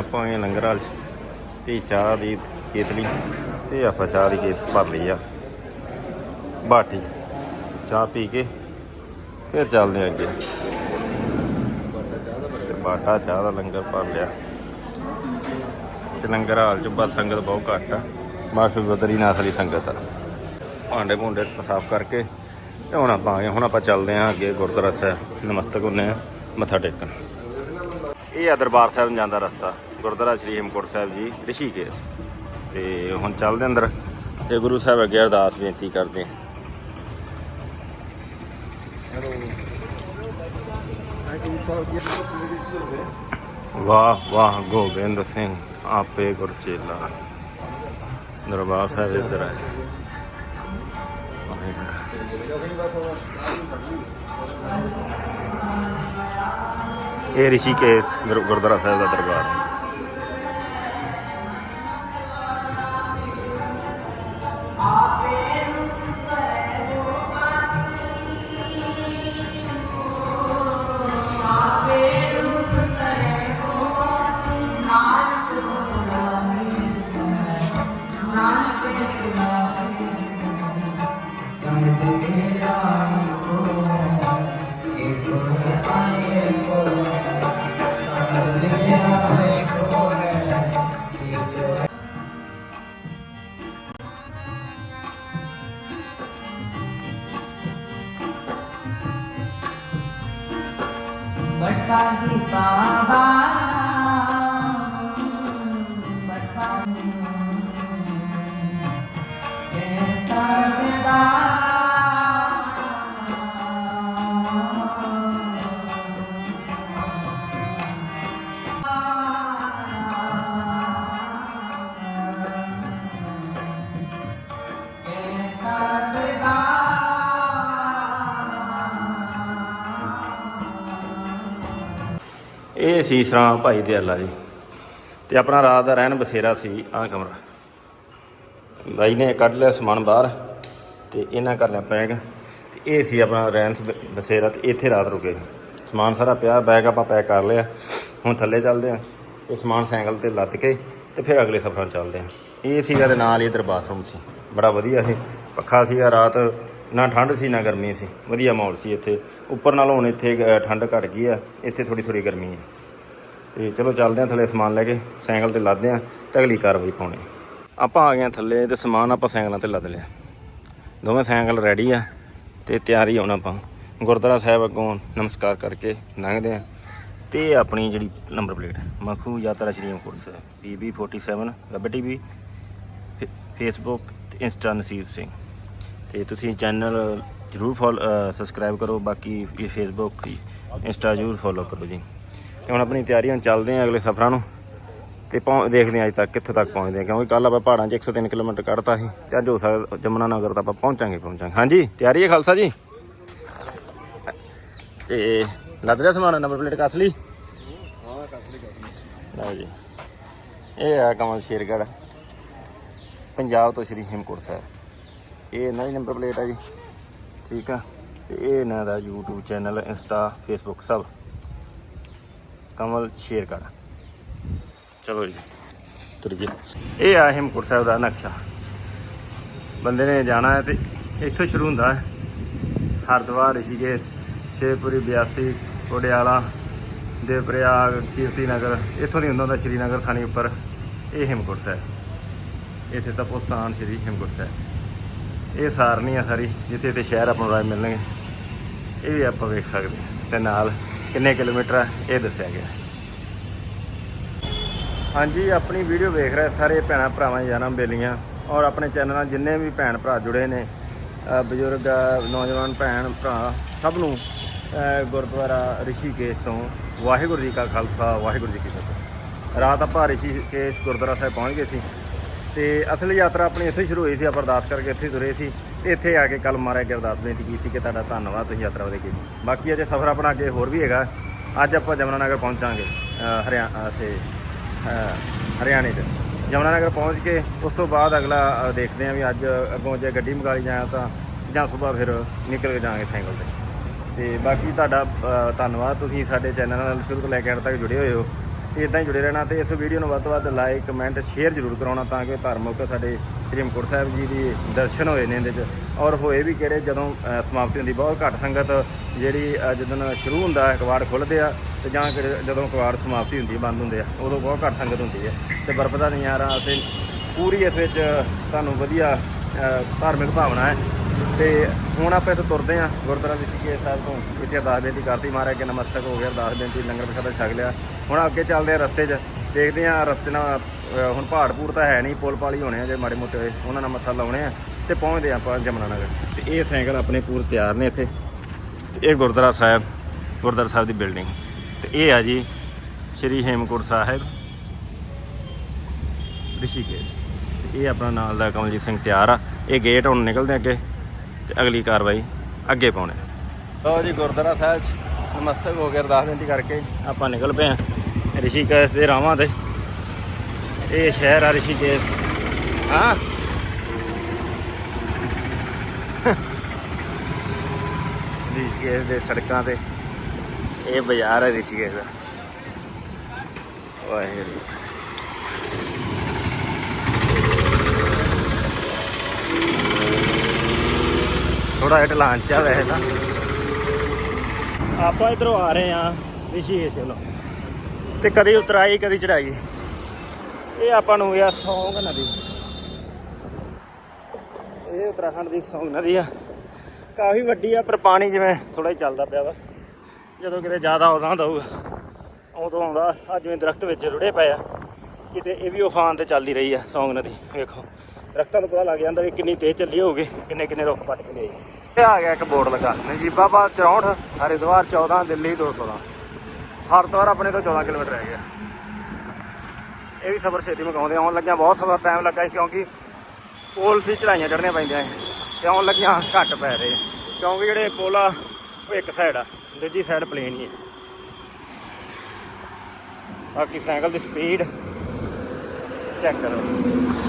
ਆਪਾਂ ਇਹ ਲੰਗਰ ਹਾਲ 'ਚ ਤੇ ਚਾਹ ਦੀ ਕੇਤਲੀ ਤੇ ਆਪਾਂ ਚਾਹ ਦੀ ਕੇਤ ਭਰ ਲਈ ਆ। ਬਾਟੀ ਚਾਹ ਪੀ ਕੇ ਫਿਰ ਚੱਲਦੇ ਆ ਅੱਗੇ। ਤੇ ਬਾਟਾ ਚਾਹ ਦਾ ਲੰਗਰ ਭਰ ਲਿਆ। ਤੇ ਲੰਗਰ ਹਾਲ 'ਚ ਬਸ ਸੰਗਤ ਬਹੁਤ ਘੱਟ ਆ। ਬਸ ਬਦਰੀ ਵਾਲੀ ਸੰਗਤ ਆ। ਭਾਂਡੇ ਭੁੰਡੇ ਸਾਫ਼ ਕਰਕੇ ਤੇ ਹੁਣ ਆਪਾਂ ਆ ਗਏ ਹੁਣ ਆਪਾਂ ਚੱਲਦੇ ਆਂ ਅੱਗੇ ਗੁਰਦੁਆਰਾ ਸਾਹਿਬ। ਨਮਸਤਕ ਹੁੰਨੇ ਆ ਮੱਥਾ ਟੇਕਣ। ਇਹ ਆ ਦਰਬਾਰ ਸਾਹਿਬ ਨੂੰ ਜਾਂਦਾ ਰਸਤਾ। ਗੁਰਦੁਆਰਾ ਸ੍ਰੀ ਹੇਮਕੋਟ ਸਾਹਿਬ ਜੀ, ਰਿਸ਼ੀਕੇਸ਼। ਤੇ ਹੁਣ ਚੱਲਦੇ ਅੰਦਰ। ਤੇ ਗੁਰੂ ਸਾਹਿਬ ਅੱਗੇ ਅਰਦਾਸ ਬੇਨਤੀ ਕਰਦੇ ਹਾਂ। ਵਾਹ ਵਾਹ, ਗੋਬਿੰਦ ਸਿੰਘ, ਆਪੇ ਗੁਰਚੇਲਾ। ਦਰਬਾਰ ਸਾਹਿਬ ਇੱਧਰ ਆਏ ਇਹ ਰਿਸ਼ੀਕੇਸ਼ ਗੁਰ- ਗੁਰਦੁਆਰਾ ਸਾਹਿਬ ਦਾ ਦਰਬਾਰ ਹੈ। ਬਟਾ ਦੀ ਬਾਬਾ ਬਟਾ ਇਹ ਸੀ ਭਾਈ ਦਿਆਲਾ ਜੀ। ਤੇ ਆਪਣਾ ਰਾਤ ਦਾ ਰਹਿਣ ਬਸੇਰਾ ਸੀ ਆਹ ਕਮਰਾ। ਬਾਈ ਨੇ ਕੱਢ ਲਿਆ ਸਮਾਨ ਬਾਹਰ ਤੇ ਇਹਨਾਂ ਕਰ ਲਿਆ ਪੈਕ ਤੇ ਇਹ ਸੀ ਆਪਣਾ ਰਹਿਣ ਸ- ਬਸੇਰਾ ਤੇ ਇੱਥੇ ਰਾਤ ਰੁਕੇ। ਸਮਾਨ ਸਾਰਾ ਪਿਆ, ਬੈਗ ਆਪਾਂ ਪੈਕ ਕਰ ਲਿਆ। ਹੁਣ ਥੱਲੇ ਚੱਲਦੇ ਆ ਤੇ ਸਮਾਨ ਸਾਈਕਲ ਤੇ ਲੱਦ ਕੇ ਤੇ ਫਿਰ ਅਗਲੇ ਸਫ਼ਰਾਂ ਚੱਲਦੇ ਆ ਇਹ ਸੀਗਾ ਤੇ ਨਾਲ ਹੀ ਇੱਧਰ ਬਾਥਰੂਮ ਸੀ। ਬੜਾ ਵਧੀਆ ਸੀ। ਪੱਖਾ ਸੀਗਾ, ਰਾਤ ਨਾ ਠੰਡ ਸੀ, ਨਾ ਗਰਮੀ ਸੀ। ਵਧੀਆ ਮਾਹੌਲ ਸੀ ਇੱਥੇ। ਉੱਪਰ ਨਾਲੋਂ ਹੁਣ ਇੱਥੇ ਠੰਡ ਘਟ ਗਈ ਆ। ਇੱਥੇ ਥੋੜੀ ਥੋੜੀ ਗਰਮੀ ਹੈ ਤੇ ਚਲੋ ਚੱਲਦੇ ਆ ਥੱਲੇ ਸਮਾਨ ਲੈ ਕੇ, ਸਾਈਕਲ ਤੇ ਲੱਦਦੇ ਆ ਤੇ ਅਗਲੀ ਕਾਰਵਾਈ ਪਾਉਣੀ ਆਪਾਂ ਆ ਗਏ ਹਾਂ ਥੱਲੇ ਤੇ ਸਮਾਨ ਆਪਾਂ ਸਾਈਕਲਾਂ ਤੇ ਲੱਦ ਲਿਆ। ਦੋਵੇਂ ਸਾਈਕਲ ਰੈਡੀ ਆ ਤੇ ਤਿਆਰੀ ਹੁਣ ਆਪਾਂ। ਗੁਰਦੁਆਰਾ ਸਾਹਿਬ ਅੱਗੋਂ ਨਮਸਕਾਰ ਕਰਕੇ ਲੰਘਦੇ ਆ ਤੇ ਆਪਣੀ ਜਿਹੜੀ ਨੰਬਰ ਪਲੇਟ ਮਖੂ ਯਾਤਰਾ Shri Hemkunt Sahib BB 47 web TV Facebook ਤੇ ਇੰਸਟਾ ਨਸੀਬ ਸਿੰਘ। ਤੇ ਤੁਸੀਂ ਚੈਨਲ ਜਰੂਰ ਫੋਲੋ ਸਬਸਕ੍ਰਾਈਬ ਕਰੋ, ਬਾਕੀ ਇਹ ਫੇਸਬੁੱਕ ਇੰਸਟਾ ਜਰੂਰ ਫੋਲੋ ਕਰੋ ਜੀ। ਤੇ ਹੁਣ ਆਪਣੀ ਤਿਆਰੀ, ਹੁਣ ਚੱਲਦੇ ਆ ਅਗਲੇ ਸਫ਼ਰਾਂ ਨੂੰ ਤੇ ਪਹੁੰ, ਦੇਖਦੇ ਆ ਅੱਜ ਤੱਕ ਕਿੱਥੋਂ ਤੱਕ ਪਹੁੰਚਦੇ ਆ, ਕਿਉਂਕਿ ਕੱਲ ਆਪਾਂ ਪਹਾੜਾਂ 'ਚ 103 ਕਿਲੋਮੀਟਰ ਕੱਢਤਾ ਸੀ ਤੇ ਅੱਜ ਹੋ ਸਕਦਾ ਜਮਨਾ ਨਗਰ ਤਾਂ ਆਪਾਂ ਪਹੁੰਚਾਂਗੇ ਪਹੁੰਚਾਂਗੇ। ਹਾਂਜੀ, ਤਿਆਰੀ ਹੈ ਖਾਲਸਾ ਜੀ? ਤੇ ਲੱਦ ਰਿਹਾ ਸਮਾਨ, ਨੰਬਰ ਪਲੇਟ ਕਾਸਲੀ ਹਾਂ ਕੱਸ ਲਓ ਜੀ। ਇਹ ਆ ਕਮਲ ਸ਼ੇਰਗੜ੍ਹ, ਪੰਜਾਬ ਤੋਂ ਸ਼੍ਰੀ ਹੇਮਕੁੰਟ ਸਾਹਿਬ। ਇਹ ਇਹਨਾਂ ਦੀ ਨੰਬਰ ਪਲੇਟ ਆ ਜੀ, ਠੀਕ ਆ? ਤੇ ਇਹ ਇਹਨਾਂ ਦਾ YouTube ਚੈਨਲ, ਇੰਸਟਾ ਫੇਸਬੁੱਕ ਸਭ। ਕਮਲ ਸ਼ੇਰਗੜ੍ਹ ਚਲੋ ਜੀ ਤੁਰ ਗਏ ਇਹ ਆ ਹੇਮਕੁੰਟ ਸਾਹਿਬ ਦਾ ਨਕਸ਼ਾ। ਬੰਦੇ ਨੇ ਜਾਣਾ ਹੈ ਤੇ ਇੱਥੋਂ ਸ਼ੁਰੂ ਹੁੰਦਾ ਹੈ। ਹਰਿਦੁਆਰ ਰਿਸ਼ੀਕੇਸ਼ ਸ਼ੇਪੁਰੀ ਬਿਆਸੀ ਕੋੜਿਆਲਾ ਦੇਵਪ੍ਰਯਾਗ ਕੀਰਤੀ ਨਗਰ ਇੱਥੋਂ ਦੀ ਹੁੰਦਾ ਹੁੰਦਾ ਸ਼੍ਰੀਨਗਰ ਥਾਣੀ ਉੱਪਰ। ਇਹ ਹੇਮਕੁੰਟ ਸਾਹਿਬ। ਇੱਥੇ ਤਪੋਸਥਾਨ ਸ਼੍ਰੀ ਹੇਮਕੁੰਟ ਸਾਹਿਬ। ਇਹ ਸਾਰਨੀ ਆ ਸਾਰੀ ਜਿੱਥੇ ਤੇ ਸ਼ਹਿਰ ਆਪਾਂ ਨੂੰ ਰਾਜ ਮਿਲਣਗੇ। ਇਹ ਵੀ ਆਪਾਂ ਵੇਖ ਸਕਦੇ ਹਾਂ। ਤੇ ਨਾਲ ਕਿੰਨੇ ਕਿਲੋਮੀਟਰ ਆ ਇਹ ਦੱਸਿਆ ਗਿਆ। ਹਾਂਜੀ ਆਪਣੀ ਵੀਡੀਓ ਵੇਖ ਰਹੇ ਸਾਰੇ ਭੈਣਾਂ ਭਰਾਵਾਂ ਜਨਮ ਬੇਲੀਆਂ ਔਰ ਆਪਣੇ ਚੈਨਲ ਨਾਲ ਜਿੰਨੇ ਵੀ ਭੈਣ ਭਰਾ ਜੁੜੇ ਨੇ ਬਜ਼ੁਰਗ ਨੌਜਵਾਨ ਭੈਣ ਭਰਾ ਸਭ ਨੂੰ ਅ, ਗੁਰਦੁਆਰਾ ਰਿਸ਼ੀਕੇਸ਼ ਤੋਂ ਵਾਹਿਗੁਰੂ ਜੀ ਕਾ ਖਾਲਸਾ ਵਾਹਿਗੁਰੂ ਜੀ ਕੀ ਫਤਿਹ। ਰਾਤ ਆਪਾਂ ਰਿਸ਼ੀਕੇਸ਼ ਗੁਰਦੁਆਰਾ ਸਾਹਿਬ ਪਹੁੰਚ ਗਏ ਸੀ ਤੇ ਅਸਲ ਯਾਤਰਾ ਆਪਣੀ ਇੱਥੇ ਹੀ ਸ਼ੁਰੂ ਹੋਈ ਸੀ ਆਪਾਂ ਅਰਦਾਸ ਕਰਕੇ ਇੱਥੇ ਤੁਰੇ ਸੀ। ਇੱਥੇ ਆ ਕੇ ਕੱਲ ਮਹਾਰਾਜ ਗੁਰਦਾਸ ਅਰਦਾਸ ਬੇਨਤੀ ਕੀਤੀ ਕਿ ਤੁਹਾਡਾ ਧੰਨਵਾਦ ਤੁਸੀਂ ਯਾਤਰਾ ਵਧੇ ਕੀਤੀ। ਬਾਕੀ ਅਜੇ ਸਫ਼ਰ ਆਪਣਾ ਅੱਗੇ ਹੋਰ ਵੀ ਹੈਗਾ। ਅੱਜ ਆਪਾਂ ਜਮਨਾ ਨਗਰ ਪਹੁੰਚਾਂਗੇ ਅ, ਹਰਿਆਣਾ ਤੇ ਹਰਿਆਣੇ 'ਚ। ਜਮਨਾ ਨਗਰ ਪਹੁੰਚ ਕੇ ਉਸ ਤੋਂ ਬਾਅਦ ਅਗਲਾ ਦੇਖਦੇ ਹਾਂ ਵੀ ਅੱਜ ਅੱਗੋਂ ਜੇ ਗੱਡੀ ਮੰਗਾ ਜਾਇਆ ਤਾਂ ਜਾਂ ਸਵੇਰ ਫਿਰ ਨਿਕਲ ਕੇ ਜਾਵਾਂਗੇ ਸਾਈਕਲ ਤੇ। ਤੇ ਬਾਕੀ ਤੁਹਾਡਾ ਧੰਨਵਾਦ। ਤੁਸੀਂ ਸਾਡੇ ਚੈਨਲ ਨਾਲ ਸ਼ੁਰੂ ਤੋਂ ਲੈ ਕੇ ਅੰਤ ਤੱਕ ਜੁੜੇ ਹੋਏ ਹੋ। ਤੇ ਇਦਾਂ ਹੀ ਜੁੜੇ ਰਹਿਣਾ ਤੇ ਇਸ ਵੀਡੀਓ ਨੂੰ ਵੱਧ ਤੋਂ ਵੱਧ ਲਾਈਕ ਕਮੈਂਟ ਸ਼ੇਅਰ ਜ਼ਰੂਰ ਕਰਾਉਣਾ ਤਾਂ ਕਿ ਧਾਰਮਿਕ ਸਾਡੇ ਸ੍ਰੀ ਸਾਹਿਬ ਜੀ ਦੀ ਦਰਸ਼ਨ ਹੋਏ ਨੇ ਇਹਦੇ 'ਚ। ਔਰ ਹੋਏ ਵੀ ਕਿਹੜੇ ਜਦੋਂ ਸਮਾਪਤੀ ਹੁੰਦੀ ਬਹੁਤ ਘੱਟ ਸੰਗਤ ਜਿਹੜੀ ਅ, ਜਦੋਂ ਸ਼ੁਰੂ ਹੁੰਦਾ ਹੈ ਕਵਾੜ ਖੁੱਲ੍ਹਦੇ ਆ ਤੇ ਜਾਂ ਕਿ ਜਦੋਂ ਕਵਾੜ ਸਮਾਪਤੀ ਹੁੰਦੀ ਬੰਦ ਹੁੰਦੇ ਆ ਉਦੋਂ ਬਹੁਤ ਘੱਟ ਸੰਗਤ ਹੁੰਦੀ ਹੈ। ਤੇ ਬਰਫ਼ ਦਾ ਨਜ਼ਾਰਾ ਤੇ ਪੂਰੀ ਇਸ ਵਿੱਚ ਤੁਹਾਨੂੰ ਵਧੀਆ ਧਾਰਮਿਕ ਭਾਵਨਾ ਹੈ। ਤੇ ਹੁਣ ਆਪਾਂ ਇੱਥੋਂ ਤੁਰਦੇ ਹਾਂ ਗੁਰਦੁਆਰਾ ਵਿਸ਼ਕੇਸ਼ ਸਾਹਿਬ ਤੋਂ। ਇੱਥੇ ਅਰਦਾਸ ਬੇਨਤੀ ਕਰਤੀ ਮਹਾਰਾਜ ਅੱਗੇ ਨਮਸਤਕ ਹੋ ਗਿਆ ਅਰਦਾਸ ਬੇਨਤੀ ਲੰਗਰ ਪ੍ਰਸ਼ਾਦਾ ਛਕ ਲਿਆ। ਹੁਣ ਅੱਗੇ ਚੱਲਦੇ ਆ ਰਸਤੇ 'ਚ। ਦੇਖਦੇ ਹਾਂ ਰਸਤੇ ਨਾਲ ਹੁਣ ਪਹਾੜ ਪੂੜ ਤਾਂ ਹੈ ਨਹੀਂ, ਪੁਲ ਪਾਲੀ ਹੋਣੇ ਆ ਜੇ ਮਾੜੇ ਮੋਟੇ ਹੋਏ, ਉਹਨਾਂ ਨਾਲ ਮੱਥਾ ਲਾਉਣੇ ਆ ਤੇ ਪਹੁੰਚਦੇ ਹਾਂ ਆਪਾਂ ਜਮਨਾ ਨਗਰ। ਤੇ ਇਹ ਸਾਈਕਲ ਆਪਣੇ ਪੂਰ ਤਿਆਰ ਨੇ ਇੱਥੇ। ਤੇ ਇਹ ਗੁਰਦੁਆਰਾ ਸਾਹਿਬ ਗੁਰਦੁਆਰਾ ਸਾਹਿਬ ਦੀ ਬਿਲਡਿੰਗ। ਤੇ ਇਹ ਆ ਜੀ ਸ਼੍ਰੀ ਹੇਮਕੁੰਟ ਸਾਹਿਬ, ਰਿਸ਼ੀਕੇਸ਼। ਤੇ ਇਹ ਆਪਣਾ ਨਾਲ ਦਾ ਕਮਲਜੀਤ ਸਿੰਘ ਤਿਆਰ ਆ। ਇਹ ਗੇਟ ਹੁਣ ਨਿਕਲਦੇ ਅੱਗੇ। ਤੇ ਅਗਲੀ ਕਾਰਵਾਈ ਅੱਗੇ ਪਾਉਣੇ। ਲੋ ਜੀ ਗੁਰਦੁਆਰਾ ਸਾਹਿਬ 'ਚ ਨਮਸਤਕ ਹੋ ਕੇ ਅਰਦਾਸ ਬੇਨਤੀ ਕਰਕੇ। ਆਪਾਂ ਨਿਕਲ ਪਏ ਆ ਰਿਸ਼ੀਕੇਸ਼ ਦੇ ਰਾਵਾਂ ਤੇ। ਇਹ ਸ਼ਹਿਰ ਆ ਰਿਸ਼ੀਕੇਸ਼। ਹਾਂ। ਰਿਸ਼ੀਕੇਸ਼ ਦੇ ਸੜਕਾਂ ਤੇ। ਇਹ ਬਾਜ਼ਾਰ ਹੈ ਰਿਸ਼ੀਕੇਸ਼ ਦਾ। ਵਾਹਿਗੁਰੂ। ਥੋੜਾ ਜਿਹਾ ਢਲਾਨ ਚਾ ਵੈਸੇ ਤਾਂ। ਆਪਾਂ ਇਧਰੋਂ ਆ ਰਹੇ ਆ ਰਿਸ਼ੀਕੇਸ਼ ਵੱਲੋਂ। ਤੇ ਕਦੀ ਉਤਰਾਈ ਕਦੀ ਚੜਾਈ ਇਹ ਆਪਾਂ ਨੂੰ ਆ ਸੌਂਗ ਨਦੀ ਇਹ ਉੱਤਰਾਖੰਡ ਦੀ ਸੌਂਗ ਨਦੀ ਆ। ਕਾਫੀ ਵੱਡੀ ਆ ਪਰ ਪਾਣੀ ਜਿਵੇਂ ਥੋੜਾ ਹੀ ਚੱਲਦਾ ਪਿਆ ਵਾ। ਜਦੋਂ ਕਿਤੇ ਜ਼ਿਆਦਾ ਆਉਂਦਾ ਹੁੰਦਾ ਹੋਊਗਾ ਉਦੋਂ ਆਉਂਦਾ। ਆ ਜਿਵੇਂ ਦਰਖਤ ਵਿੱਚ ਰੁੜੇ ਪਏ ਆ। ਕਿਤੇ ਇਹ ਵੀ ਉਫਾਨ ਤੇ ਚੱਲਦੀ ਰਹੀ ਆ ਸੌਂਗ ਨਦੀ ਵੇਖੋ ਦਰਖਤਾਂ ਤੋਂ ਪਤਾ ਲੱਗ ਜਾਂਦਾ ਵੀ ਕਿੰਨੀ ਤੇਜ਼ ਚੱਲੀ ਹੋਊਗੀ ਕਿੰਨੇ ਕਿੰਨੇ ਰੁੱਖ ਪੱਟ ਕੇ ਇਹ ਆ ਗਿਆ ਇੱਕ ਬੋਰਡ ਲੱਗਾ। ਨਜੀਬਾਬਾਦ 64 ਹਰਿਦੁਆਰ 14 ਦਿੱਲੀ 216 ਹਰਿਦੁਆਰ ਆਪਣੇ ਤੋਂ 14 ਕਿਲੋਮੀਟਰ ਰਹਿ ਗਿਆ। ਇਹ ਵੀ ਸਬਰ ਛੇਤੀ ਮੁਕਾਉਂਦੇ ਆਉਣ ਲੱਗਿਆ ਬਹੁਤ ਸਫ਼ਰ ਟਾਈਮ ਲੱਗਾ ਸੀ ਕਿਉਂਕਿ ਪੋਲ ਸੀ ਚੜਾਈਆਂ ਚੜ੍ਹਨੀਆਂ ਪੈਂਦੀਆਂ ਸੀ ਤੇ ਆਉਣ ਲੱਗਿਆ ਘੱਟ ਪੈ ਰਹੇ ਕਿਉਂਕਿ ਜਿਹੜੇ ਪੋਲ ਆ ਉਹ ਇੱਕ ਸਾਈਡ ਆ, ਦੂਜੀ ਸਾਈਡ ਪਲੇਨ ਹੀ ਹੈ ਬਾਕੀ ਸਾਈਕਲ ਦੀ ਸਪੀਡ ਚੈੱਕ ਕਰੋ।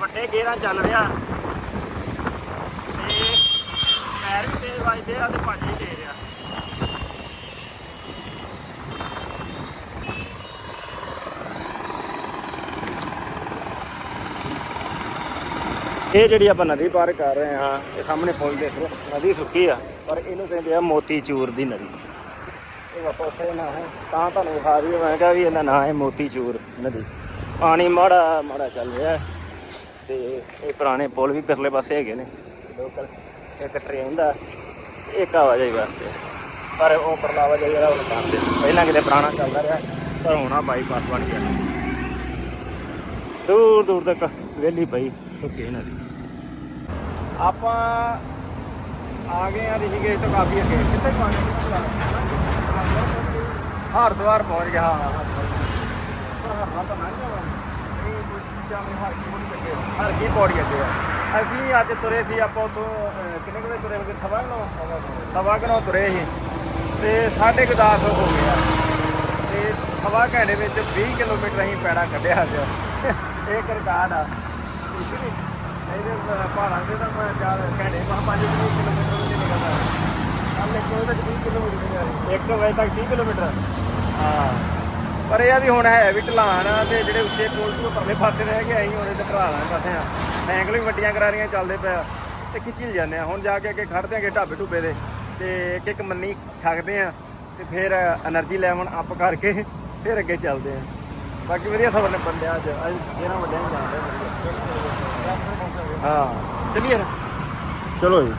ਵੱਡੇ ਗੇਰਾਂ ਚੱਲ ਰਿਹਾ। ਤੇ ਪੈਰ ਵੀ ਤੇਜ਼ ਵੱਜਦੇ ਆ ਤੇ ਭੱਜ ਵੀ ਤੇਜ਼ ਆ। ਇਹ ਜਿਹੜੀ ਆਪਾਂ ਨਦੀ ਪਾਰ ਕਰ ਰਹੇ ਹਾਂ, ਇਹ ਸਾਹਮਣੇ ਪੁਲ ਦੇਖ ਲਓ, ਨਦੀ ਸੁੱਕੀ ਆ, ਪਰ ਇਹਨੂੰ ਕਹਿੰਦੇ ਆ ਮੋਤੀ ਚੂਰ ਦੀ ਨਦੀ। ਇਹ ਆਪਾਂ ਉੱਥੇ ਨਾ ਹੈ, ਤਾਂ ਤੁਹਾਨੂੰ ਵਿਖਾ ਰਹੀ ਮੈਂ ਕਿਹਾ ਵੀ ਇਹਦਾ ਨਾਂ ਹੈ ਮੋਤੀ ਚੂਰ ਨਦੀ। ਪਾਣੀ ਮਾੜਾ ਮਾੜਾ ਚੱਲ ਰਿਹਾ ਤੇ ਇਹ ਪੁਰਾਣੇ ਪੁਲ ਵੀ ਪਿਛਲੇ ਪਾਸੇ ਹੈਗੇ ਨੇ ਲੋਕਲ ਇੱਕ ਟ੍ਰੇਨ ਦਾ ਇੱਕ ਆਵਾਜਾਈ ਵਾਸਤੇ ਪਰ ਉਹ ਪਰਲਾ ਆਵਾਜਾਈ ਜਿਹੜਾ ਹੁਣ ਬੰਦ ਪਹਿਲਾਂ ਕਿਤੇ ਪੁਰਾਣਾ ਚੱਲਦਾ ਰਿਹਾ ਪਰ ਹੁਣ ਆ ਬਾਈਪਾਸ ਬਣ ਗਿਆ ਦੂਰ ਦੂਰ ਤੱਕ ਵੇਲੀ ਪਈ ਸੁੱਕੀ ਨਦੀ ਆਪਾਂ ਆ ਗਏ ਆ ਰਿਸ਼ੀਕੇਸ਼ ਤੋਂ ਕਾਫੀ ਅੱਗੇ ਕਿੱਥੇ ਪਹੁੰਚੇ ਹਰਿਦੁਆਰ ਪਹੁੰਚ ਗਿਆ ਹਾਂ ਹਰਿਦੁਆਰ ਤਾਂ ਲੰਘ ਗਿਆ ਇਹ ਹਰ ਕੀ ਪੌੜੀ ਅੱਗੇ ਹਰ ਕੀ ਪੌੜੀ ਅੱਗੇ ਆ। ਅਸੀਂ ਅੱਜ ਤੁਰੇ ਸੀ, ਆਪਾਂ ਉਥੋਂ ਕਿੰਨੇ ਕੁ ਵਜੇ ਤੁਰੇ ਹੋਗੇ ਸਵਾ ਨੌ? ਸਵਾ ਕੁ ਨੌ ਤੁਰੇ ਸੀ। ਤੇ ਸਾਢੇ ਕੁ ਦਸ ਹੋ ਗਿਆ ਤੇ ਸਵਾ ਘੰਟੇ ਵਿੱਚ 20 ਕਿਲੋਮੀਟਰ ਅਸੀਂ ਪੈੜਾ ਕੱਢਿਆ ਅੱਜ। ਇਹ ਇੱਕ ਰਿਕਾਰਡ ਆ। ਠੀਕ ਨੀ? ਇਹਦੇ ਪਹਾੜਾਂ ਦੇ ਤਾਂ ਮੈਂ ਚਾਰ ਘੰਟੇ ਬਾਅਦ 5 ਕਿਲੋਮੀਟਰ ਵੀ ਨਿਕਲਦਾ ਕੱਲ ਇੱਕ ਵਜੇ ਤੱਕ 20 ਕਿਲੋਮੀਟਰ 1 ਵਜੇ ਤੱਕ 30 ਕਿਲੋਮੀਟਰ? ਹਾਂ। ਪਰ ਇਹ ਆ ਵੀ ਹੁਣ ਹੈ ਵੀ ਢਲਾਨ ਆ ਤੇ ਜਿਹੜੇ ਉੱਚੇ ਪੁਲ ਤੋਂ ਪਰਲੇ ਪਾਸੇ ਰਹਿ ਗਏ, ਅਸੀਂ ਉਹਦੇ ਤੇ ਢਲਾਣਾ ਪਾਸੇ ਆ। ਐਂਗਲ ਵੀ ਵੱਡੀਆਂ ਕਰਾਰੀਆਂ ਚੱਲਦੇ ਪਏ ਆ। ਤੇ ਖਿੱਚੀ ਜਾਂਦੇ ਆ। ਹੁਣ ਜਾ ਕੇ ਅੱਗੇ ਖੜਦੇ ਆਂਗੇ ਢਾਬੇ ਢੁੱਬੇ ਦੇ ਤੇ ਇੱਕ ਇੱਕ ਮੰਨੀ ਛਕਦੇ ਆ ਤੇ ਫਿਰ એનર્ਜੀ ਲੈਵਨ ਅਪ ਕਰਕੇ ਫਿਰ ਅੱਗੇ ਚੱਲਦੇ ਆ। ਬਾਕੀ ਵਧੀਆ ਖਬਰ ਨੇ ਬੰਦੇ ਅੱਜ। ਅੱਜ ਇਹਨਾਂ ਵੱਡਿਆਂ ਨੂੰ ਜਾਂਦੇ ਹਾਂ, ਚਲਿਏ ਚਲੋ ਜੀ।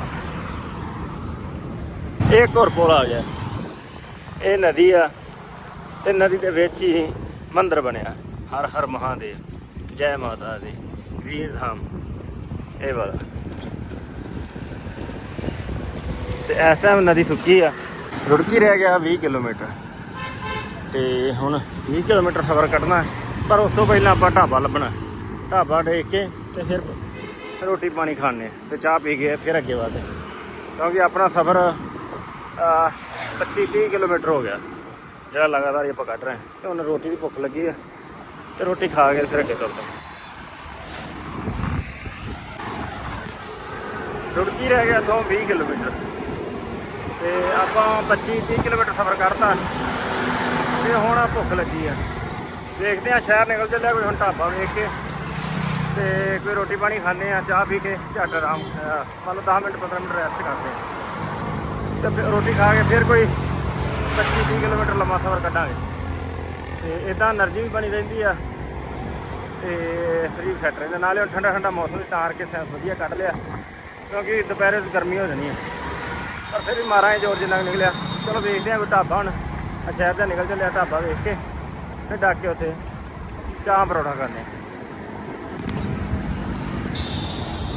ਇੱਕ ਹੋਰ ਪੁਲ ਆ ਗਿਆ। ਇਹ ਨਦੀ ਆ। ਤੇ ਨਦੀ ਦੇ ਵਿੱਚ ਹੀ ਮੰਦਿਰ ਬਣਿਆ। ਹਰ ਹਰ ਮਹਾਦੇਵ, ਜੈ ਮਾਤਾ ਦੀ, ਵੀਰ ਧਾਮ, ਇਹ ਵਾਲਾ। ਤੇ ਇਸ ਟਾਈਮ ਨਦੀ ਸੁੱਕੀ ਆ। ਰੁੜਕੀ ਰਹਿ ਗਿਆ 20 ਕਿਲੋਮੀਟਰ। ਤੇ ਹੁਣ 20 ਕਿਲੋਮੀਟਰ ਸਫ਼ਰ ਕੱਢਣਾ ਪਰ ਉਸ ਤੋਂ ਪਹਿਲਾਂ ਆਪਾਂ ਢਾਬਾ ਲੱਭਣਾ ਢਾਬਾ ਦੇਖ ਕੇ ਤੇ ਫਿਰ ਰੋਟੀ ਪਾਣੀ ਖਾਣੇ ਤੇ ਚਾਹ ਪੀ ਕੇ ਫਿਰ ਅੱਗੇ ਵਧਦੇ ਕਿਉਂਕਿ ਆਪਣਾ ਸਫ਼ਰ 25 30 ਕਿਲੋਮੀਟਰ ਹੋ ਗਿਆ। ਜਿਹੜਾ ਲਗਾਤਾਰ ਹੀ ਆਪਾਂ ਕੱਢ ਰਹੇ ਹਾਂ, ਤੇ ਹੁਣ ਰੋਟੀ ਦੀ ਭੁੱਖ ਲੱਗੀ ਆ, ਤੇ ਰੋਟੀ ਖਾ ਕੇ ਫਿਰ ਅੱਗੇ ਤੁਰਦੇ ਹਾਂ। ਰੁੜਕੀ ਰਹਿ ਗਿਆ ਤੋਂ 20 ਕਿਲੋਮੀਟਰ। ਤੇ ਆਪਾਂ 25 30 ਕਿਲੋਮੀਟਰ ਸਫ਼ਰ ਕਰਤਾ। ਤੇ ਹੁਣ ਭੁੱਖ ਲੱਗੀ ਆ। ਦੇਖਦੇ ਆ ਸ਼ਹਿਰ ਨਿਕਲ ਚੱਲਿਆ, ਕੋਈ ਹੁਣ ਢਾਬਾ ਵੇਖ ਕੇ। ਤੇ ਕੋਈ ਰੋਟੀ ਪਾਣੀ ਖਾਣੇ ਆ ਚਾਹ ਪੀ ਕੇ ਝੱਟ ਆਰਾਮ, ਅਹ ਮੰਨ ਲਓ 10 ਮਿੰਟ 15 ਮਿੰਟ ਰੈਸਟ ਕਰਦੇ ਆ ਤੇ ਫਿਰ ਰੋਟੀ ਖਾ ਕੇ ਫਿਰ ਕੋਈ 25-30 ਕਿਲੋਮੀਟਰ ਲੰਮਾ ਸਫ਼ਰ ਕੱਢਾਂਗੇ। ਤੇ ਇਦਾਂ એનર્ਜੀ ਵੀ ਬਣੀ ਰਹਿੰਦੀ ਆ ਤੇ ਸਰੀਰ ਫਿੱਟ ਰਹਿੰਦਾ। ਨਾਲੇ ਹੁਣ ਠੰਡਾ ਠੰਡਾ ਮੌਸਮ ਵੀ ਤਾਰ ਕੇ ਸੈਂਸ ਵਧੀਆ ਕੱਢ ਲਿਆ, ਕਿਉਂਕਿ ਦੁਪਹਿਰੇ ਗਰਮੀ ਹੋ ਜਾਣੀ ਆ। ਪਰ ਫਿਰ ਵੀ ਮਾਰਾਂ ਜੋਰ ਜਿੰਨਾ ਨਿਕਲਿਆ। ਚਲੋ ਵੇਖਦੇ ਆ ਵੀ ਢਾਬਾ ਹੁਣ ਸ਼ਹਿਰ ਦਾ ਨਿਕਲ ਚੱਲਿਆ ਢਾਬਾ ਵੇਖ ਕੇ ਫਿਰ ਡੱਕ ਕੇ ਉੱਥੇ ਚਾਹ ਪਰੌੜਾ ਕਰਨੇ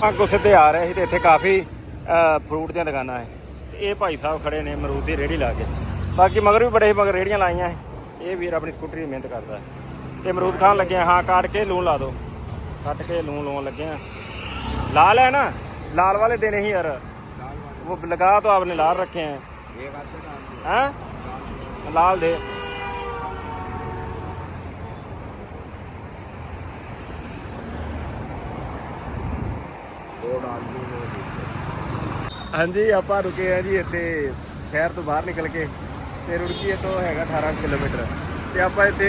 ਅੱਗੋਂ ਸਿੱਧੇ ਆ ਰਹੇ ਸੀ ਤੇ ਇੱਥੇ ਕਾਫੀ ਫਰੂਟ ਦੀਆਂ ਦੁਕਾਨਾਂ ਹੈ ਇਹ ਭਾਈ ਸਾਹਿਬ ਖੜੇ ਨੇ ਮਰੂਦ ਦੀ ਰੇੜੀ ਲਾ ਕੇ। ਬਾਕੀ ਮਗਰ ਵੀ ਬੜੇ ਮਗਰ ਰੇੜੀਆਂ ਲਾਈਆਂ ਇਹ ਵੀਰ ਆਪਣੀ ਸਕੂਟਰੀ ਦੀ ਮਿਹਨਤ ਕਰਦਾ। ਤੇ ਮਰੂਦ ਖਾਣ ਲੱਗੇ ਹਾਂ, ਕਾਟ ਕੇ ਲੂਣ ਲਾ ਦੋ। ਕੱਟ ਕੇ ਲੂਣ ਲਾਉਣ ਲੱਗੇ ਆ। ਲਾਲ ਹੈ ਨਾ? ਲਾਲ ਵਾਲੇ ਦੇਣੇ ਹੀ ਯਾਰ। ਉਹ ਲਗਾ ਤਾਂ ਆਪਨੇ ਲਾਲ ਰੱਖੇ ਹੈ? ਲਾਲ ਦੇ। ਹਾਂਜੀ, ਆਪਾਂ ਰੁਕੇ ਆ ਜੀ ਇੱਥੇ ਸ਼ਹਿਰ ਤੋਂ ਬਾਹਰ ਨਿਕਲ ਕੇ। ਤੇ ਰੁੜਕੀ ਤੋਂ ਹੈਗਾ 18 ਕਿਲੋਮੀਟਰ। ਤੇ ਆਪਾਂ ਇੱਥੇ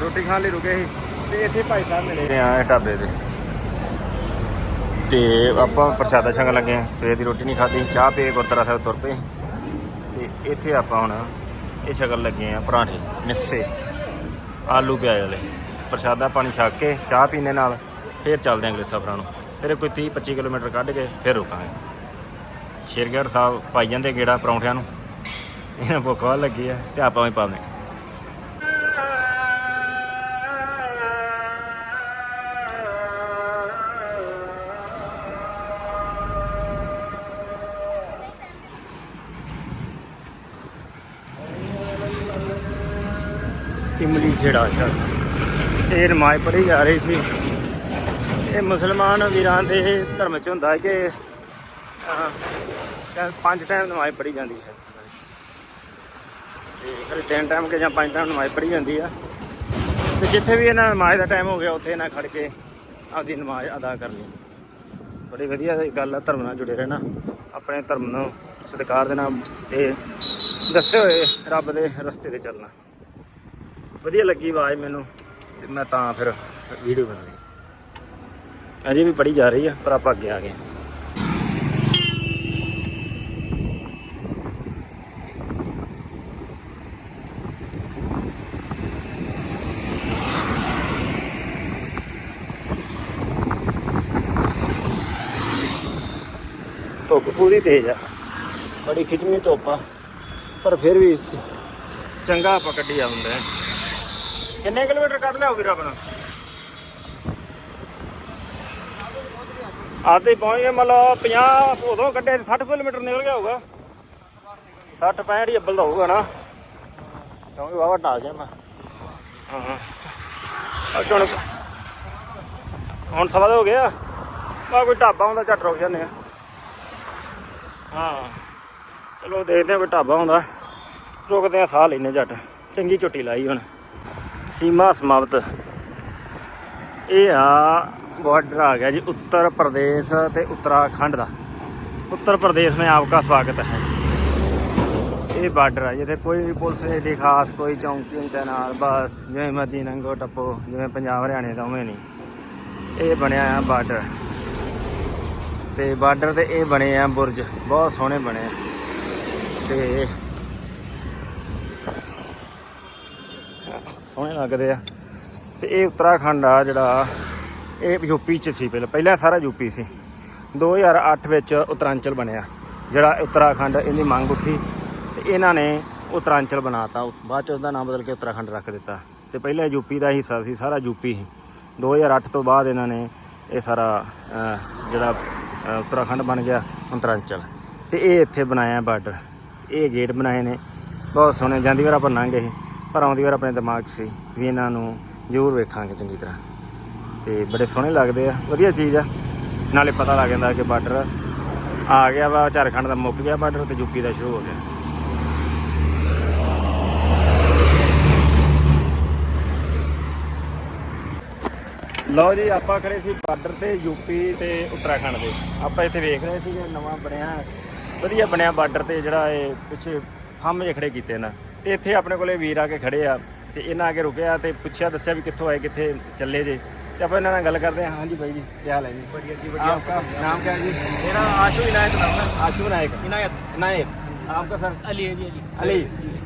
ਰੋਟੀ ਖਾਣ ਲਈ ਰੁਕੇ ਸੀ ਤੇ ਇੱਥੇ ਭਾਈ ਸਾਹਿਬ ਮਿਲੇ। ਆ ਢਾਬੇ 'ਤੇ। ਤੇ ਆਪਾਂ ਪ੍ਰਸ਼ਾਦਾ ਛਕਣ ਲੱਗੇ ਆ ਸਵੇਰ ਦੀ ਰੋਟੀ ਨਹੀਂ ਖਾਧੀ, ਚਾਹ ਪੀ ਗੁਰਦੁਆਰਾ ਸਾਹਿਬ ਤੁਰ ਪਏ। ਤੇ ਇੱਥੇ ਆਪਾਂ ਹੁਣ ਇਹ ਛਕਣ ਲੱਗੇ ਆ ਪਰਾਂਠੇ ਮਿੱਸੇ ਆਲੂ ਪਿਆਜ਼ ਵਾਲੇ। ਪ੍ਰਸ਼ਾਦਾ ਪਾਣੀ ਛਕ ਕੇ ਚਾਹ ਪੀਣੇ ਨਾਲ ਫਿਰ ਚੱਲਦੇ ਆਂ ਅਗਲੇ ਸਫ਼ਰਾਂ ਨੂੰ। ਫਿਰ ਕੋਈ 30 25 ਕਿਲੋਮੀਟਰ ਕੱਢ ਕੇ ਫਿਰ ਰੁਕਾਂਗੇ। ਸ਼ੇਰਗੜ੍ਹ ਸਾਹਿਬ ਪਾਈ ਜਾਂਦੇ ਗੇੜਾ ਪਰੌਂਠਿਆਂ ਨੂੰ। ਇਹਨਾਂ ਭੁੱਖ ਬਹੁਤ ਲੱਗੀ ਆ ਤੇ ਆਪਾਂ ਵੀ ਪਾਵੇਂ ਇਮਲੀ ਖੇੜਾ ਚੱਲ ਇਹ ਨਮਾਜ਼ ਪੜ੍ਹੀ ਜਾ ਰਹੀ ਸੀ। ਇਹ ਮੁਸਲਮਾਨ ਵੀਰਾਂ ਦੇ ਧਰਮ ਚ ਹੁੰਦਾ ਕਿ ਪੰਜ ਟਾਈਮ ਨਮਾਜ਼ ਪੜ੍ਹੀ ਜਾਂਦੀ ਹੈ। ਤੇ ਫਿਰ ਤਿੰਨ ਟਾਈਮ ਕੇ ਜਾਂ ਪੰਜ ਟਾਈਮ ਨਮਾਜ਼ ਪੜ੍ਹੀ ਜਾਂਦੀ ਆ। ਤੇ ਜਿੱਥੇ ਵੀ ਇਹਨਾਂ ਨਮਾਜ਼ ਦਾ ਟਾਈਮ ਹੋ ਗਿਆ, ਉੱਥੇ ਇਹਨਾਂ ਖੜ ਕੇ ਆਪਦੀ ਨਮਾਜ਼ ਅਦਾ ਕਰਨੀ ਬੜੀ ਵਧੀਆ ਗੱਲ ਆ, ਧਰਮ ਨਾਲ ਜੁੜੇ ਰਹਿਣਾ। ਆਪਣੇ ਧਰਮ ਨੂੰ ਸਤਿਕਾਰ ਦੇਣਾ ਤੇ ਦੱਸੇ ਹੋਏ ਰੱਬ ਦੇ ਰਸਤੇ ਤੇ ਚੱਲਣਾ। ਵਧੀਆ ਲੱਗੀ ਆਵਾਜ਼ ਮੈਨੂੰ, ਤੇ ਮੈਂ ਤਾਂ ਫਿਰ ਵੀਡੀਓ ਬਣਾ ਲਈ। ਅਜੇ ਵੀ ਪੜੀ ਜਾ ਰਹੀ ਆ, ਪਰ ਆਪਾਂ ਅੱਗੇ ਆ ਗਏ। ਧੁੱਪ ਪੂਰੀ ਤੇਜ਼ ਆ। ਬੜੀ ਖਿਚਵੀਂ ਧੁੱਪ ਆ, ਪਰ ਫਿਰ ਵੀ ਚੰਗਾ ਆਪਾਂ ਕੱਢੀ ਆਉਂਦਾ ਹੈ। ਕਿੰਨੇ ਕਿਲੋਮੀਟਰ ਕੱਢ ਲਿਆ ਵੀਰ ਆਪਣਾ? ਆਤੇ ਪਹੁੰਚ ਗਏ, ਮਤਲਬ 50 ਉਦੋਂ ਕੱਢੇ 60 ਕਿਲੋਮੀਟਰ ਨਿਕਲ ਗਿਆ ਹੋਊਗਾ। 60 65 ਹੀ ਅੱਬਲ ਦਾ ਹੋਊਗਾ ਨਾ। ਕਿਉਂਕਿ ਵਾਵਾ ਢਾਲ ਗਿਆ ਮੈਂ। ਹਾਂ। ਹੁਣ ਹੁਣ ਸਵਾ ਦਾ ਹੋ ਗਿਆ ਆ। ਕੋਈ ਢਾਬਾ ਹੁੰਦਾ, ਝੱਟ ਰੁਕ ਜਾਂਦੇ ਆ। ਹਾਂ। ਚਲੋ ਦੇਖਦੇ ਆ ਕੋਈ ਢਾਬਾ ਹੁੰਦਾ। ਰੁਕਦੇ ਆ ਸਾਹ ਲੈਨੇ ਜੱਟ ਚੰਗੀ ਝੁੱਟੀ ਲਾਈ ਹੁਣ। ਸੀਮਾ ਸਮਾਪਤ। ਇਹ ਆ ਬਾਰਡਰ ਆ ਗਿਆ ਜੀ ਉੱਤਰ ਪ੍ਰਦੇਸ਼ ਤੇ ਉੱਤਰਾਖੰਡ ਦਾ। ਉੱਤਰ ਪ੍ਰਦੇਸ਼ ਮੇਂ ਆਪਕਾ ਸਵਾਗਤ ਹੈ। ਇਹ ਬਾਰਡਰ ਆ ਜਿੱਥੇ ਕੋਈ ਵੀ ਪੁਲਿਸ ਏਡੀ ਖਾਸ ਕੋਈ ਚੌਂਕੀ ਨਹੀਂ, ਤੈਨਾਤ, ਬਸ, ਜਿਵੇਂ ਮਰਜ਼ੀ ਨੰਗੋ ਟੱਪੋ, ਜਿਵੇਂ ਪੰਜਾਬ ਹਰਿਆਣੇ ਦਾ, ਉਵੇਂ ਨਹੀਂ। ਇਹ ਬਣਿਆ ਆ ਬਾਰਡਰ ਤੇ ਬਾਰਡਰ ਤੇ ਇਹ ਬਣੇ ਆ ਬੁਰਜ, ਬਹੁਤ ਸੋਹਣੇ ਬਣੇ ਆ। ਤੇ ਸੋਹਣੇ ਲੱਗਦੇ ਆ। ਤੇ ਇਹ ਉੱਤਰਾਖੰਡ ਆ ਜਿਹੜਾ, ਇਹ ਯੂਪੀ ਚ ਸੀ ਪਹਿਲਾਂ ਪਹਿਲਾਂ ਸਾਰਾ ਯੂਪੀ ਸੀ। 2008 ਵਿੱਚ ਉੱਤਰਾਂਚਲ ਬਣਿਆ, ਜਿਹੜਾ ਉੱਤਰਾਖੰਡ ਇਹਦੀ ਮੰਗ ਉੱਠੀ। ਤੇ ਇਹਨਾਂ ਨੇ ਉੱਤਰਾਂਚਲ ਬਣਾਤਾ ਬਾਅਦ ਚ ਉਹਦਾ ਨਾਮ ਬਦਲ ਕੇ ਉੱਤਰਾਖੰਡ ਰੱਖ ਦਿੱਤਾ। ਤੇ ਪਹਿਲਾਂ ਯੂਪੀ ਦਾ ਹਿੱਸਾ ਸੀ, ਸਾਰਾ ਯੂਪੀ ਸੀ 2008 ਤੋਂ ਬਾਅਦ ਇਹਨਾਂ ਨੇ ਇਹ ਸਾਰਾ ਜਿਹੜਾ ਉੱਤਰਾਖੰਡ ਬਣ ਗਿਆ, ਅੰਤਰਾਂਚਲ। ਤੇ ਇਹ ਇੱਥੇ ਬਣਾਇਆ ਬਾਰਡਰ। ਇਹ ਗੇਟ ਬਣਾਏ ਨੇ। ਬਹੁਤ ਸੋਹਣੇ। ਜਾਂਦੀ ਵਾਰ ਆਪਾਂ ਲੰਘ ਗਏ ਪਰ ਆਉਂਦੀ ਵਾਰ ਆਪਣੇ ਦਿਮਾਗ 'ਚ ਸੀ ਵੀ ਇਹਨਾਂ ਨੂੰ ਜ਼ਰੂਰ ਵੇਖਾਂਗੇ ਚੰਗੀ ਤਰ੍ਹਾਂ। ਤੇ ਬੜੇ ਸੋਹਣੇ ਲੱਗਦੇ ਆ। ਵਧੀਆ ਚੀਜ਼ ਆ। ਨਾਲੇ ਪਤਾ ਲੱਗ ਜਾਂਦਾ ਕਿ ਬਾਰਡਰ ਆ ਗਿਆ ਵਾ, ਝਾਰਖੰਡ ਦਾ ਮੁੱਕ ਗਿਆ ਬਾਰਡਰ ਤੇ ਯੂਪੀ ਦਾ ਸ਼ੁਰੂ ਹੋ ਗਿਆ। ਲਓ ਜੀ ਆਪਾਂ ਖੜੇ ਸੀ ਬਾਰਡਰ ਤੇ ਯੂਪੀ ਤੇ ਉੱਤਰਾਖੰਡ ਦੇ। ਆਪਾਂ ਇੱਥੇ ਵੇਖ ਰਹੇ ਸੀ ਕਿ ਨਵਾਂ ਬਣਿਆ ਵਧੀਆ ਬਣਿਆ ਬਾਰਡਰ ਤੇ ਜਿਹੜਾ ਇਹ ਪਿੱਛੇ ਥੰਮ ਜੇ ਖੜੇ ਕੀਤੇ ਨਾ। ਤੇ ਇੱਥੇ ਆਪਣੇ ਕੋਲੇ ਵੀਰ ਆ ਕੇ ਖੜੇ ਆ ਤੇ ਇਹਨਾਂ ਅੱਗੇ ਰੁਕਿਆ ਤੇ ਪੁੱਛਿਆ ਦੱਸਿਆ ਵੀ ਕਿੱਥੋਂ ਆਏ ਕਿੱਥੇ ਚੱਲੇ ਜੇ। ਤੇ ਆਪਾਂ ਇਹਨਾਂ ਨਾਲ ਗੱਲ ਕਰਦੇ ਹਾਂ। ਹਾਂਜੀ ਬਾਈ ਜੀ ਕੀ ਹਾਲ ਹੈ ਜੀ? ਵਧੀਆ ਜੀ ਵਧੀਆ। ਆਪਕਾ ਨਾਮ ਕੀ ਹੈ ਜੀ? ਮੇਰਾ ਆਸ਼ੂ ਇਨਾਇਤ ਨਾਮ ਹੈ। ਆਸ਼ੂ ਨਾਇਕ ਇਨਾਇਤ ਆਪਕਾ ਸਰ? ਅਲੀ ਹੈ ਜੀ ਅਲੀ।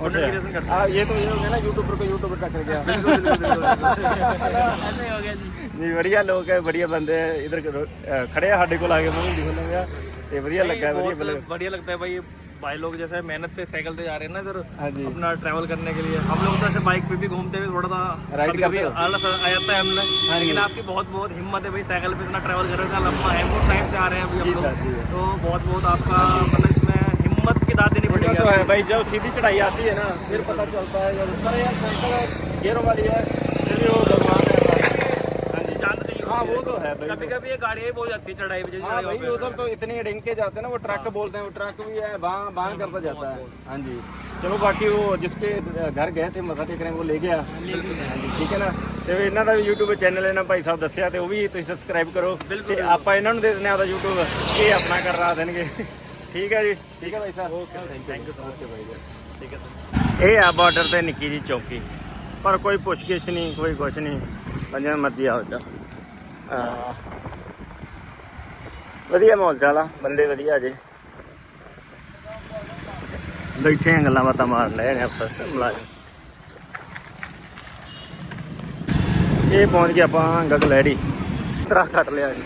कंटेंट क्रिएशन करते हाँ ये तो ये हो गया ना यूट्यूबर को यूट्यूबर टक्कर गया हैं ऐसे ही हो गया जी ਜੀ ਵਧੀਆ ਲੋਕ ਹੈ ਵਧੀਆ ਬੰਦੇ ਹੈ ਇਧਰ ਖੜੇ ਆ ਸਾਡੇ ਕੋਲ ਆ ਕੇ ਮੂੰਹ ਦਿਖਣ ਲੱਗਾ ਤੇ ਵਧੀਆ ਲੱਗਾ ਵਧੀਆ बहुत ਬਲ- बढ़िया लगता है भाई ये भाई लोग जैसे मेहनत से साइकिल से जा रहे हैं ना इधर हाँ जी अपना ट्रैवल करने के लिए हम लोग तो ऐसे बाइक पे भी घूमते हुए थोड़ा सा Ride कभी कभी करते हो? आलस आ जाता है हमने लेकिन आपकी बहुत बहुत हिम्मत है भाई साइकिल पे इतना ट्रैवल कर रहे हैं लंबा हेमकुंड साइड से आ रहे हैं अभी जी हम सर, जी लोग तो बहुत बहुत आपका मतलब इसमें हिम्मत की दाद देनी ये पड़ेगी तो है आपको। भाई जब सीधी चढ़ाई आती है ना फिर पता चलता है जब ऊपर यार साइकिल गियर वाली है फिर भी वो भगवान है हाँ जी जान तो नहीं हाँ होती वो तो है भाई कभी कभी ये गाड़ियाँ बोल जाती है चढ़ाई पे जैसे हाँ चढ़ाई भाई उधर तो इतने डिंके जाते हैं ना वो ट्रक बोलते हैं वो ट्रक भी है बां बां करता जाता है हाँ जी चलो बाकी वो जिसके घर गए थे ਮੱਥਾ ਟੇਕਣੇ ਉਹ ਲੈ ਗਿਆ ਹਾਂਜੀ ਠੀਕ ਹੈ ਨਾ ਤੇ ਇਹਨਾਂ ਦਾ ਵੀ YouTube ਚੈਨਲ ਇਹਨਾਂ ਭਾਈ ਸਾਹਿਬ ਦੱਸਿਆ ਤੇ ਉਹ ਵੀ ਤੁਸੀਂ ਸਬਸਕ੍ਰਾਈਬ ਕਰੋ ਤੇ ਆਪਾਂ ਇਹਨਾਂ ਨੂੰ ਦੇ ਦਿੰਦੇ ਆ ਉਹਦਾ YouTube ਇਹ ਆਪਣਾ ਕਰਵਾ ਦੇਣਗੇ ਠੀਕ ਹੈ ਜੀ। ਠੀਕ ਹੈ ਭਾਈ ਸਾਹਿਬ। Okay thank you so much ਭਾਈ ਜੀ ਠੀਕ ਹੈ ਸਰ। ਇਹ ਆ ਬਾਰਡਰ ਤੇ ਨਿੱਕੀ ਜੀ ਚੌਕੀ। ਪਰ ਕੋਈ ਪੁੱਛਗਿਛ ਨਹੀਂ ਕੋਈ ਕੁਛ ਨਹੀਂ। ਪੰਜਾਂ ਮਰਜ਼ੀ ਆ ਜਾ ਵਧੀਆ ਮਾਹੌਲ ਚਾਲਾ ਬੰਦੇ ਵਧੀਆ ਜੇ। ਬੈਠੇ ਗੱਲਾਂ ਬਾਤਾਂ ਮਾਰ ਲੈ ਰਹੇ ਅਫਸਰ ਤੇ ਮੁਲਾਜ਼ਮ। ਇਹ ਪਹੁੰਚ ਗਿਆ ਆਪਾਂ ਗਗਲੈੜੀ। ਤਰਾ ਕੱਟ ਲਿਆ ਜੀ।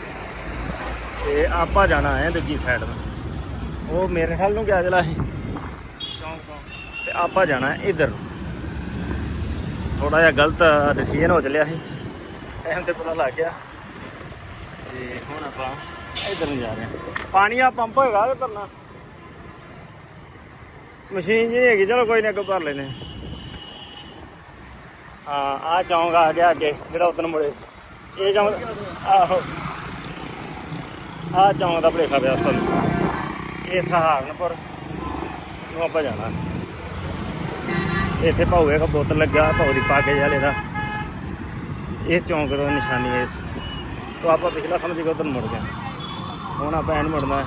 ਤੇ ਆਪਾਂ ਜਾਣਾ ਹੈ ਦੂਜੀ ਸਾਈਡ ਨੂੰ ਉਹ ਮੇਰੇ ਖਿਆਲ ਨੂੰ ਕਿਆ ਚਲਾ ਸੀ? ਚੌਂਕ ਤੇ ਆਪਾਂ ਜਾਣਾ ਇਧਰ ਥੋੜਾ ਜਿਹਾ ਗਲਤ ਡਿਸੀਜਨ ਹੋ ਚੱਲਿਆ ਸੀ। ਟਾਈਮ ਤੇ ਪਤਾ ਲੱਗ ਗਿਆ। ਤੇ ਹੁਣ ਆਪਾਂ ਇਧਰ ਨੂੰ ਜਾ ਰਹੇ ਹਾਂ। ਪਾਣੀ ਆ ਪੰਪ ਹੋਏਗਾ ਤੇ ਭਰਨਾ ਮਸ਼ੀਨ ਜੀ ਨਹੀਂ ਹੈਗੀ, ਚਲੋ ਕੋਈ ਨਹੀਂ ਅੱਗੇ ਭਰ ਲੈਨੇ ਹਾਂ। ਆ ਚੌਂਕ ਆ ਗਿਆ ਅੱਗੇ, ਜਿਹੜਾ ਉਦੋਂ ਮੁੜੇ। ਇਹ ਚੌਂਕ ਆਹੋ। ਆ ਚੌਂਕ ਦਾ ਭਲੇਖਾ ਪਿਆ ਸਾਨੂੰ ਇਹ ਸਹਾਰਨਪੁਰ ਨੂੰ ਆਪਾਂ ਜਾਣਾ। ਇੱਥੇ ਭਾਊਏ ਦਾ ਬੋਤਲ ਲੱਗਾ ਭਾਉ ਦੀ ਪਾ ਕੇ ਜਾਲੇ ਦਾ। ਇਹ ਚੌਂਕ ਦਾ ਨਿਸ਼ਾਨੀ ਹੈ। ਇਸ ਤੋਂ ਆਪਾਂ ਪਿਛਲਾ ਸਮਝ ਕੇ ਉਧਰ ਮੁੜ ਗਏ। ਹੁਣ ਆਪਾਂ ਐਨ ਮੁੜਨਾ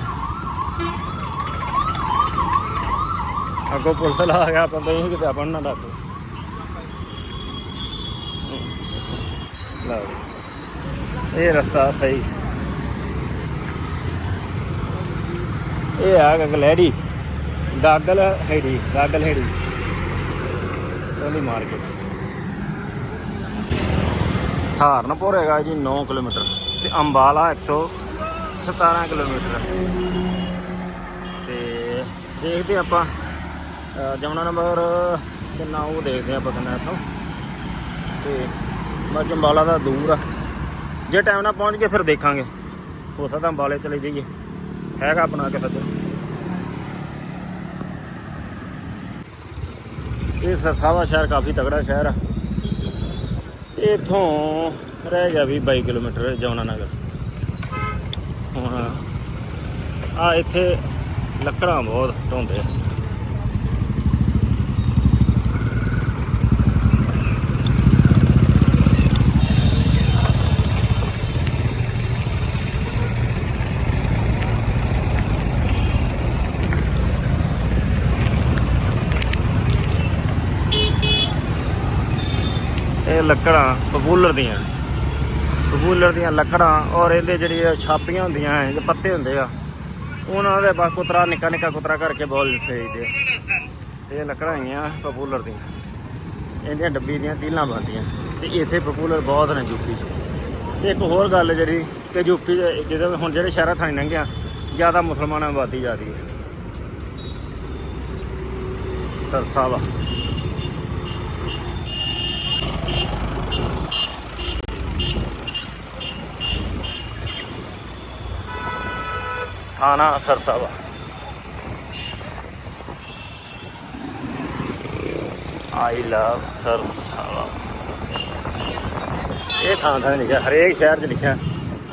ਅੱਗੋਂ ਪੁਲਿਸ ਲਾ ਗਿਆ, ਆਪਾਂ ਤਾਂ ਕਿਤੇ ਆਪਾਂ ਨੂੰ ਨਾ ਡਾਕੋ ਲਓ ਇਹ ਰਸਤਾ ਸਹੀ। ਇਹ ਆ ਗਗਲੈੜੀ ਗਾਗਲ ਹੈੜੀ ਗਾਗਲ ਹੈੜੀ। ਉਹਦੀ ਮਾਰਕੀਟ। ਸਹਾਰਨਪੁਰ ਹੈਗਾ ਜੀ 9 ਕਿਲੋਮੀਟਰ ਤੇ ਅੰਬਾਲਾ 117 ਕਿਲੋਮੀਟਰ। ਤੇ ਦੇਖਦੇ ਆਪਾਂ, ਅਹ ਜਮਨਾ ਨੰਬਰ ਕਿੰਨਾ ਉਹ ਦੇਖਦੇ ਆਪਾਂ ਕਿੰਨਾ ਇੱਥੋਂ। ਤੇ ਬਸ ਅੰਬਾਲਾ ਦਾ ਦੂਰ ਆ। ਜੇ ਟਾਈਮ ਨਾਲ ਪਹੁੰਚ ਗਏ, ਫਿਰ ਦੇਖਾਂਗੇ। ਹੋ ਸਕਦਾ ਅੰਬਾਲੇ ਚਲੇ ਜਾਈਏ। ਹੈਗਾ ਆਪਣਾ ਕੇ ਫਿਰ ਇਹ ਸਰਸਾਵਾ ਸ਼ਹਿਰ ਕਾਫੀ ਤਗੜਾ ਸ਼ਹਿਰ ਆ। ਇਥੋਂ ਰਹਿ ਗਿਆ ਵੀ 22 ਕਿਲੋਮੀਟਰ ਜਮਨਾ ਨਗਰ। ਹੁਣ ਆ ਇੱਥੇ ਲੱਕੜਾਂ ਬਹੁਤ ਢੋਂਦੇ ਆ। ਲੱਕੜਾਂ ਪਪੂਲਰ ਦੀਆਂ। ਪਪੂਲਰ ਦੀਆਂ ਲੱਕੜਾਂ ਔਰ ਇਹਦੇ ਜਿਹੜੀਆਂ ਛਾਪੀਆਂ ਹੁੰਦੀਆਂ ਹੈ ਜੇ ਪੱਤੇ ਹੁੰਦੇ ਆ, ਉਹਨਾਂ ਦੇ ਬਸ ਕੁਤਰਾ, ਨਿੱਕਾ ਨਿੱਕਾ ਕੁਤਰਾ ਕਰਕੇ ਬੋਲ ਭੇਜਦੇ ਆ। ਤੇ ਇਹ ਲੱਕੜਾਂ ਹੈਗੀਆਂ ਪਪੂਲਰ ਦੀਆਂ। ਇਹਦੀਆਂ ਡੱਬੀ ਦੀਆਂ ਤੀਲਾਂ ਬਣਦੀਆਂ। ਤੇ ਇੱਥੇ ਪਪੂਲਰ ਬਹੁਤ ਨੇ ਯੂਪੀ 'ਚ। ਤੇ ਇੱਕ ਹੋਰ ਗੱਲ ਜਿਹੜੀ ਕਿ ਯੂਪੀ ਦੇ ਜਦੋਂ ਹੁਣ ਜਿਹੜੇ ਸ਼ਹਿਰਾਂ ਥਾਣੀ ਲੰਘਿਆ ਜ਼ਿਆਦਾ ਮੁਸਲਮਾਨਾਂ ਦੀ ਜਾ ਰਹੀ ਹੈ। ਸਰਸਾ ਵਾ ਥਾਣਾ ਸਰਸਾਵਾ ਆਈ ਲਵ ਸਰਸਾਵਾ ਇਹ ਥਾਂ ਥਾਂ ਲਿਖਿਆ, ਹਰੇਕ ਸ਼ਹਿਰ 'ਚ ਲਿਖਿਆ,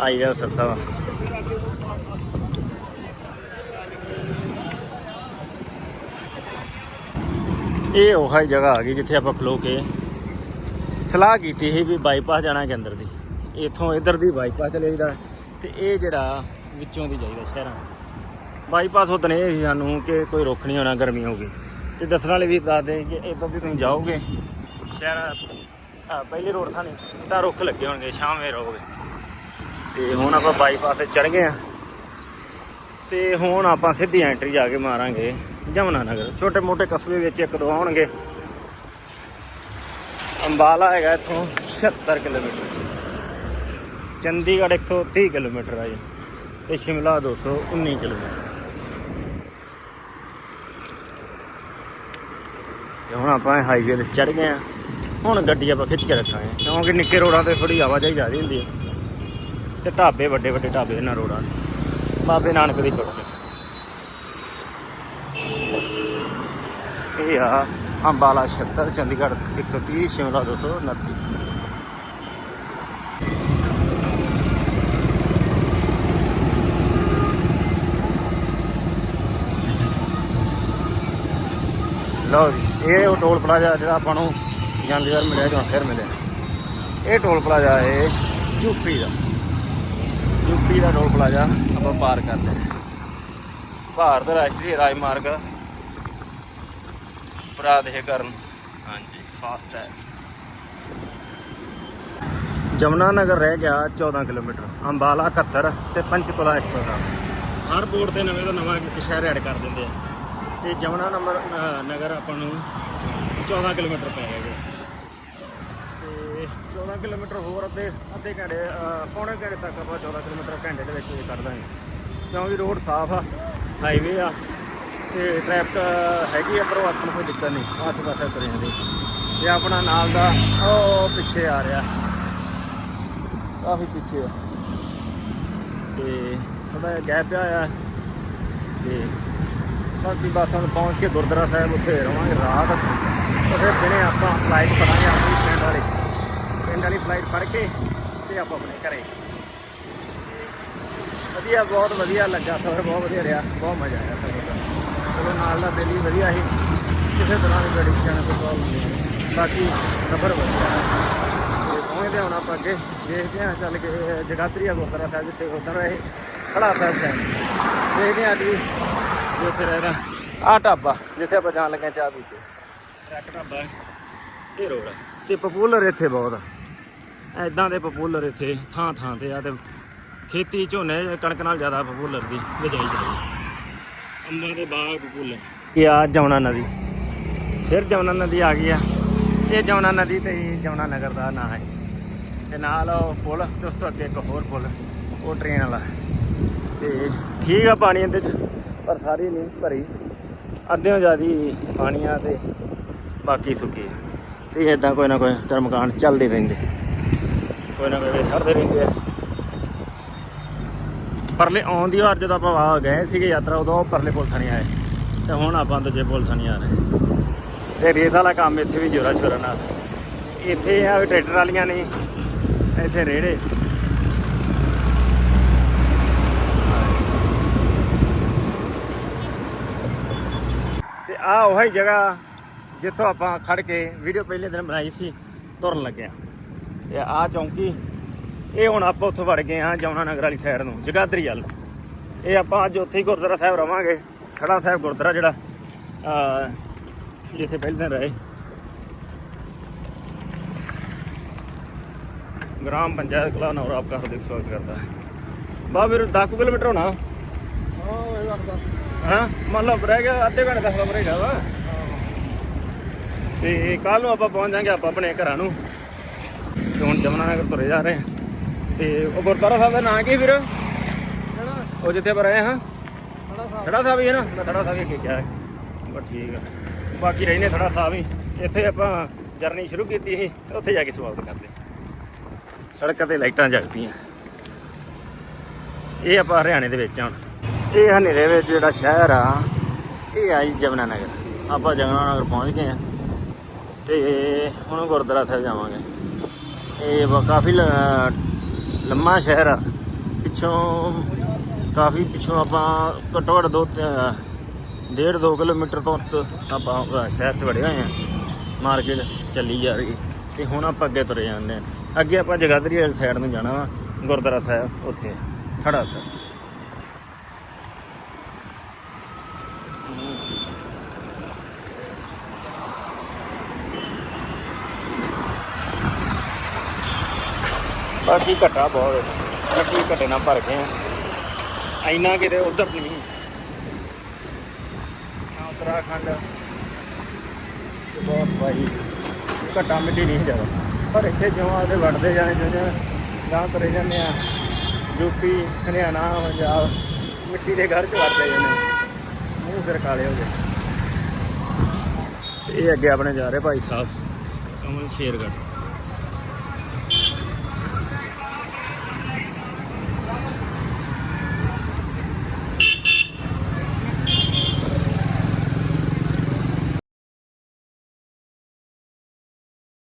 ਆਈ ਲਵ ਸਰਸਾਵਾ ਇਹ ਉਹ ਹੀ ਜਗ੍ਹਾ ਆ ਗਈ ਜਿੱਥੇ ਆਪਾਂ ਖਲੋ ਕੇ ਸਲਾਹ ਕੀਤੀ ਸੀ ਵੀ ਬਾਈਪਾਸ ਜਾਣਾ ਕੇਂਦਰ ਦੀ। ਇੱਥੋਂ ਇਧਰ ਦੀ ਬਾਈਪਾਸ ਚਲੇ ਜਾਈਦਾ। ਤੇ ਇਹ ਜਿਹੜਾ ਵਿੱਚੋਂ ਦੀ ਜਾਈਦਾ ਸ਼ਹਿਰਾਂ ਬਾਈਪਾਸ ਉਦਣ ਇਹ ਸੀ ਸਾਨੂੰ ਕਿ ਕੋਈ ਰੁੱਖ ਨਹੀਂ ਹੋਣਾ ਗਰਮੀ ਹੋ ਗਈ। ਤੇ ਦੱਸਣ ਵਾਲੇ ਵੀ ਦੱਸਦੇ ਕਿ ਇਦੋਂ ਵੀ ਤੁਸੀਂ ਜਾਓਗੇ ਸ਼ਹਿਰਾਂ ਆ, ਪਹਿਲੀ ਰੋਡ ਥਾਣੀ ਤਾਂ ਰੁੱਖ ਲੱਗੇ ਹੋਣਗੇ ਸ਼ਾਮ ਸ਼ਾਮੇ ਰਹੋਗੇ ਤੇ ਹੁਣ ਆਪਾਂ ਬਾਈਪਾਸ ਤੇ ਚੜ ਗਏ ਆ ਤੇ ਹੁਣ ਆਪਾਂ ਸਿੱਧੀ ਐਂਟਰੀ ਜਾ ਕੇ ਮਾਰਾਂਗੇ ਜਮਨਾ ਨਗਰ ਛੋਟੇ ਮੋਟੇ ਕਸਬੇ ਵਿੱਚ ਇੱਕ ਦੋ ਆਉਣਗੇ। ਅੰਬਾਲਾ ਹੈਗਾ ਇੱਥੋਂ 76 ਕਿਲੋਮੀਟਰ। ਚੰਡੀਗੜ੍ਹ 130 ਕਿਲੋਮੀਟਰ ਆ ਜੀ। ਤੇ ਸ਼ਿਮਲਾ 219 ਕਿਲੋਮੀਟਰ। ਤੇ ਹੁਣ ਆਪਾਂ ਹਾਈਵੇ ਤੇ ਚੜ ਗਏ ਆ ਹੁਣ ਗੱਡੀ ਆਪਾਂ ਖਿੱਚ ਕੇ ਰੱਖਾਂਗੇ। ਕਿਉਂਕਿ ਨਿੱਕੇ ਰੋਡਾਂ ਤੇ ਥੋੜੀ ਆਵਾਜਾਈ ਜ਼ਿਆਦਾ ਹੁੰਦੀ ਹੈ। ਤੇ ਢਾਬੇ, ਵੱਡੇ ਵੱਡੇ ਢਾਬੇ ਇਹਨਾਂ ਰੋਡਾਂ ਤੇ। ਬਾਬੇ ਨਾਨਕ ਦੀ ਟੁੱਟ ਇਹ ਆ ਅੰਬਾਲਾ 76 ਚੰਡੀਗੜ੍ਹ 130 ਸ਼ਿਮਲਾ 229 ਲਓ ਜੀ ਇਹ ਉਹ ਟੋਲ ਪਲਾਜ਼ਾ ਜਿਹੜਾ ਆਪਾਂ ਨੂੰ ਜਾਂਦੇ ਵਾਰ ਮਿਲਿਆ ਜਾਂ ਫਿਰ ਮਿਲਿਆ। ਇਹ ਟੋਲ ਪਲਾਜ਼ਾ ਹੈ ਯੂਪੀ ਦਾ। ਯੂਪੀ ਦਾ ਟੋਲ ਪਲਾਜ਼ਾ ਆਪਾਂ ਪਾਰ ਕਰਦੇ ਹਾਂ ਭਾਰਤ ਰਾਸ਼ਟਰੀ ਰਾਜਮਾਰਗ ਪ੍ਰਾਦੇਸ਼ ਕਰਨ ਹਾਂਜੀ ਫਾਸਟ ਹੈ। ਜਮਨਾ ਨਗਰ ਰਹਿ ਗਿਆ 14 ਕਿਲੋਮੀਟਰ ਅੰਬਾਲਾ 71 ਤੇ ਪੰਚਕੁਲਾ 110 ਹਰ ਬੋਰਡ ਤੇ ਨਵੇਂ ਤੋਂ ਨਵਾਂ ਇੱਕ ਸ਼ਹਿਰ ਐਡ ਕਰ ਦਿੰਦੇ ਆ। ਤੇ ਜਮਨਾ ਨੰਬਰ ਨਗਰ ਆਪਾਂ ਨੂੰ 14 ਕਿਲੋਮੀਟਰ ਪੈ ਗਿਆ ਤੇ 14 ਕਿਲੋਮੀਟਰ ਹੋਰ ਅੱਧੇ ਅੱਧੇ ਘੰਟੇ ਪੌਣੇ ਘੰਟੇ ਤੱਕ ਆਪਾਂ 14 ਕਿਲੋਮੀਟਰ ਘੰਟੇ ਦੇ ਵਿੱਚ ਇਹ ਕਰ ਦਾਂਗੇ। ਕਿਉਂਕਿ ਰੋਡ ਸਾਫ਼ ਆ ਹਾਈਵੇ ਆ, ਤੇ ਟ੍ਰੈਫਿਕ ਹੈਗੀ ਆ, ਪਰ ਉਹ ਆਪਾਂ ਨੂੰ ਕੋਈ ਦਿੱਕਤ ਨਹੀਂ ਆਸੇ ਪਾਸੇ ਤੁਰੇ ਜਾਂਦੇ ਤੇ ਆਪਣਾ ਨਾਲ ਦਾ ਉਹ ਪਿੱਛੇ ਆ ਰਿਹਾ। ਕਾਫੀ ਪਿੱਛੇ ਆ। ਤੇ ਥੋੜਾ ਜਿਹਾ ਗੈਪ ਆ। ਤੇ ਬਾਕੀ ਬੱਸਾਂ ਤੋਂ ਪਹੁੰਚ ਕੇ ਗੁਰਦੁਆਰਾ ਸਾਹਿਬ ਉੱਥੇ ਰਵਾਂਗੇ, ਰਾਤ ਉੱਥੇ ਦਿਨੇ ਆਪਾਂ ਫਲਾਈਟ ਫੜਾਂਗੇ ਆਪਣੀ ਪਿੰਡ ਵਾਲੀ। ਪਿੰਡ ਵਾਲੀ ਫਲਾਈਟ ਫੜ ਕੇ ਤੇ ਆਪਾਂ ਆਪਣੇ ਘਰੇ। ਵਧੀਆ, ਬਹੁਤ ਵਧੀਆ ਲੱਗਾ ਸਫ਼ਰ ਬਹੁਤ ਵਧੀਆ ਰਿਹਾ, ਬਹੁਤ ਮਜ਼ਾ ਆਇਆ ਸਫ਼ਰ ਦਾ ਚਲੋ, ਨਾਲ ਦਾ ਦਿਲ ਵੀ ਵਧੀਆ ਸੀ। ਕਿਸੇ ਤਰ੍ਹਾਂ ਦੀ ਗੱਡੀ ਚਾਣਾ ਕੋਈ ਪ੍ਰੋਬਲਮ ਨਹੀਂ ਬਾਕੀ ਸਫ਼ਰ ਵਧੀਆ ਤੇ ਪਹੁੰਚਦੇ ਹੁਣ ਆਪਾਂ ਅੱਗੇ। ਦੇਖਦੇ ਹਾਂ ਚੱਲ ਕੇ ਜਗਾਤਰੀਆ ਗੁਰਦੁਆਰਾ ਸਾਹਿਬ ਜਿੱਥੇ ਉਧਰ ਇਹ ਖੜਾ ਸਾਹਿਬ ਸਾਹਿਬ ਦੇਖਦੇ ਹਾਂ ਅੱਜ ਵੀ ਵੀ ਉੱਥੇ ਰਹਿਦਾ ਆ ਢਾਬਾ ਜਿੱਥੇ ਆਪਾਂ ਜਾਣ ਲੱਗੇ ਚਾਹ ਪੀ ਕੇ। ਟਰੱਕ ਢਾਬਾ ਇਹ ਰੋਡ ਤੇ ਪਪੂਲਰ ਇੱਥੇ ਬਹੁਤ ਆ। ਐਦਾਂ ਦੇ ਪਪੂਲਰ ਇੱਥੇ ਥਾਂ ਥਾਂ ਤੇ ਆ ਤੇ ਖੇਤੀ ਝੋਨੇ ਕਣਕ ਨਾਲ ਜ਼ਿਆਦਾ ਪਪੂਲਰ ਦੀ ਬਿਜਾਈ ਜਾਂਦੀ ਅੰਬਾਂ ਦੇ ਬਾਗ ਪਪੂਲਰ ਇਹ ਆ ਜਮਨਾ ਨਦੀ। ਫਿਰ ਜਮਨਾ ਨਦੀ ਆ ਗਈ ਆ। ਇਹ ਜਮਨਾ ਨਦੀ ਤੇ ਜਮਨਾ ਨਗਰ ਦਾ ਨਾਂ ਹੈ। ਤੇ ਨਾਲ ਉਹ ਪੁਲ ਤੇ ਉਸ ਤੋਂ ਅੱਗੇ ਇੱਕ ਹੋਰ ਪੁਲ ਉਹ ਟ੍ਰੇਨ ਵਾਲਾ। ਤੇ ਠੀਕ ਆ ਪਾਣੀ ਇਹਦੇ ਚ। ਪਰ ਸਾਰੀ ਨਹੀਂ, ਭਰੀ। ਅੱਧਿਓਂ ਜ਼ਿਆਦੀ ਪਾਣੀ ਆ ਤੇ ਬਾਕੀ ਸੁੱਕੀ। ਆ ਤੇ ਇਦਾਂ ਕੋਈ ਨਾ ਕੋਈ ਕਰਮਕਾਂਡ ਚੱਲਦੇ ਰਹਿੰਦੇ। ਕੋਈ ਨਾ ਕੋਈ ਸਰਦੇ ਰਹਿੰਦੇ ਆ। ਪਰਲੇ ਆਉਣ ਦੀ ਵਾਰ ਜਦੋਂ ਆਪਾਂ ਆ ਗਏ ਸੀਗੇ ਯਾਤਰਾ, ਉਦੋਂ ਪਰਲੇ ਪੁਲ ਥਾਣੀ ਆਏ। ਤੇ ਹੁਣ ਆਪਾਂ ਦੂਜੇ ਪੁਲ ਥਾਣੀ ਆ ਰਹੇ। ਤੇ ਰੇਤ ਵਾਲਾ ਕੰਮ ਇੱਥੇ ਵੀ ਜੋਰਾ ਸ਼ੋਰਾ ਨਾਲ। ਇੱਥੇ ਆ ਵੀ ਟਰੈਕਟਰ ਵਾਲੀਆਂ ਨਹੀਂ ਇੱਥੇ ਰੇੜੇ। ਆ ਉਹੀ ਜਗ੍ਹਾ ਜਿੱਥੋਂ ਆਪਾਂ ਖੜ ਕੇ ਵੀਡੀਓ ਪਹਿਲੇ ਦਿਨ ਬਣਾਈ ਸੀ, ਤੁਰਨ ਲੱਗਿਆ ਤੇ ਆ ਚੌਂਕੀ, ਇਹ ਹੁਣ ਆਪਾਂ ਉੱਥੋਂ ਵੜ ਗਏ ਹਾਂ ਜਮਨਾ ਨਗਰ ਵਾਲੀ ਸਾਈਡ ਨੂੰ, ਜਗਾਦਰੀ ਵੱਲ। ਇਹ ਆਪਾਂ ਅੱਜ ਉੱਥੇ ਹੀ ਗੁਰਦੁਆਰਾ ਸਾਹਿਬ ਰਵਾਂਗੇ ਖੜਾ ਸਾਹਿਬ ਗੁਰਦੁਆਰਾ ਜਿਹੜਾ ਜਿੱਥੇ ਪਹਿਲੇ ਦਿਨ ਰਹੇ। ਗ੍ਰਾਮ ਪੰਚਾਇਤ ਕਲਾ ਨੌਰ ਆਪਕਾ ਹਾਰਦਿਕ ਸਵਾਗਤ ਕਰਦਾ। ਹੈ ਬਾ ਫਿਰ 10 ਕਿਲੋਮੀਟਰ ਹੋਣਾ? ਹਾਂ ਮਤਲਬ ਰਹਿ ਗਿਆ ਅੱਧੇ ਘੰਟੇ ਦਾ ਸਫ਼ਰ ਹੈਗਾ ਵਾ। ਤੇ ਕੱਲ ਨੂੰ ਆਪਾਂ ਪਹੁੰਚ ਜਾਾਂਗੇ ਆਪਾਂ ਆਪਣੇ ਘਰਾਂ ਨੂੰ। ਤੇ ਹੁਣ ਜਮਨਾ ਨਗਰ ਤੁਰੇ ਜਾ ਰਹੇ ਹਾਂ। ਤੇ ਉਹ ਗੁਰਦੁਆਰਾ ਸਾਹਿਬ ਦਾ ਨਾਂ ਕੀ ਵੀਰ ਉਹ ਜਿੱਥੇ ਆਪਾਂ ਰਹੇ ਹਾਂ। ਥੜਾ ਸਾਹਿਬ। ਹੀ ਹੈ ਨਾ? ਮੈਂ ਥੜਾ ਸਾਹਿਬ ਹੀ ਕਿਹਾ ਹੈ। ਬਸ ਠੀਕ ਆ। ਬਾਕੀ ਰਹਿੰਦੇ ਥੜਾ ਸਾਹਿਬ ਹੀ। ਇੱਥੇ ਆਪਾਂ ਜਰਨੀ ਸ਼ੁਰੂ ਕੀਤੀ ਸੀ ਉੱਥੇ ਜਾ ਕੇ ਸਵਾਗਤ ਕਰਦੇ ਸੜਕਾਂ ਤੇ ਲਾਈਟਾਂ ਜਗਦੀਆਂ। ਇਹ ਆਪਾਂ ਹਰਿਆਣੇ ਦੇ ਵਿੱਚ ਹਾਂ ਇਹ ਹਨੇਰੇ ਵਿੱਚ ਜਿਹੜਾ ਸ਼ਹਿਰ ਆ, ਇਹ ਆ ਜੀ ਜਮਨਾ ਨਗਰ। ਆਪਾਂ ਜਮਨਾ ਨਗਰ ਪਹੁੰਚ ਗਏ ਆ ਤੇ ਹੁਣ ਗੁਰਦੁਆਰਾ ਸਾਹਿਬ ਜਾਵਾਂਗੇ। ਇਹ ਕਾਫੀ ਲ- ਲੰਮਾ ਸ਼ਹਿਰ ਆ। ਪਿੱਛੋਂ ਕਾਫੀ ਪਿੱਛੋਂ ਆਪਾਂ ਘੱਟੋ ਘੱਟ ਦੋ ਡੇਢ ਦੋ ਕਿਲੋਮੀਟਰ ਤੋਂ ਆਪਾਂ ਸ਼ਹਿਰ 'ਚ ਵੜੇ ਹੋਏ ਆ। ਮਾਰਕੀਟ ਚੱਲੀ ਜਾ ਰਹੀ ਤੇ ਹੁਣ ਆਪਾਂ ਅੱਗੇ ਤੁਰੇ ਜਾਂਦੇ ਆ। ਅੱਗੇ ਆਪਾਂ ਜਗਾਦਰੀ ਵਾਲੀ ਸਾਈਡ ਨੂੰ ਜਾਣਾ ਵਾ, ਗੁਰਦੁਆਰਾ ਸਾਹਿਬ, ਉੱਥੇ। ਖੜਾ ਉੱਤੇ ਬਾਕੀ ਘਟਾ ਬਹੁਤ ਬਾਕੀ ਘਟੇ ਨਾਲ ਭਰ ਗਏ ਆ। ਇੰਨਾ ਕਿਤੇ ਉਧਰ ਨਹੀਂ। ਆ ਉੱਤਰਾਖੰਡ। ਬਹੁਤ ਭਾਈ, ਘਟਾ ਮਿੱਟੀ ਨਹੀਂ ਜ਼ਿਆਦਾ। ਪਰ ਇੱਥੇ ਜਿਉਂ ਆਦੇ ਵੜਦੇ ਜਾਣੇ, ਜਿਉਂ ਗਾਂ ਕਰੇ ਜਾਂਦੇ ਆ। ਯੂਪੀ ਹਰਿਆਣਾ, ਪੰਜਾਬ, ਮਿੱਟੀ ਦੇ ਘਰ ਚ ਵੜਦੇ ਜਾਂਦੇ ਮੂੰਹ ਸਿਰ ਕਾਲੇ ਹੋ ਗਏ ਇਹ ਅੱਗੇ ਆਪਣੇ ਜਾ ਰਹੇ ਭਾਈ ਸਾਹਿਬ। ਕਮਲ ਸ਼ੇਰਗੜ੍ਹ।